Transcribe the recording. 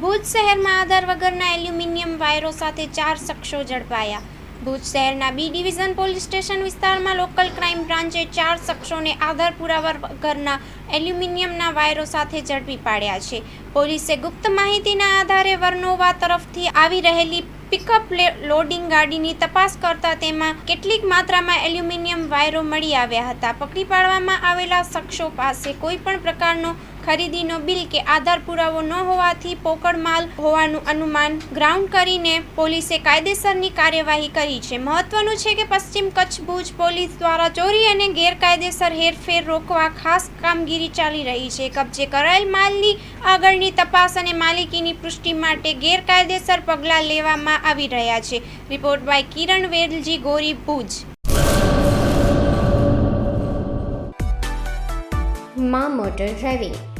ભુજ શહેરમાં આધાર વગરના એલ્યુમિનિયમ વાયરો સાથે ચાર શખ્સો ઝડપાયા. ભુજ શહેરના બી ડિવિઝન પોલીસ સ્ટેશન વિસ્તારમાં લોકલ ક્રાઇમ બ્રાન્ચે ચાર શખ્સોને આધાર પુરાવા વગરના એલ્યુમિનિયમના વાયરો સાથે ઝડપી પાડ્યા છે. પોલીસે ગુપ્ત માહિતીના આધારે વર્નોવા તરફથી આવી રહેલી પિકઅપ લોડિંગ ગાડીની તપાસ કરતા તેમાં કેટલીક માત્રામાં એલ્યુમિનિયમ વાયરો મળી આવ્યા હતા. પકડી પાડવામાં આવેલા શખ્સો પાસે કોઈ પણ પ્રકારનો ખરીદીનો બિલ કે આધાર પુરાવો ન હોવાથી પોકળ માલ હોવાનું અનુમાન ગ્રાઉન્ડ કરીને પોલીસે કાયદેસરની કાર્યવાહી કરી છે. મહત્વનું છે કે પશ્ચિમ કચ્છ ભુજ પોલીસ દ્વારા ચોરી અને ગેરકાયદેસર હેરફેર રોકવા ખાસ કામગીરી ચાલી રહી છે. કબજે કરાયેલ માલની આગળની તપાસ અને માલિકીની પુષ્ટિ માટે ગેરકાયદેસર પગલાં લેવામાં આવી રહ્યા છે. રિપોર્ટ બાય કિરણ વેલજી ગોરી ભુજ. માં motor driving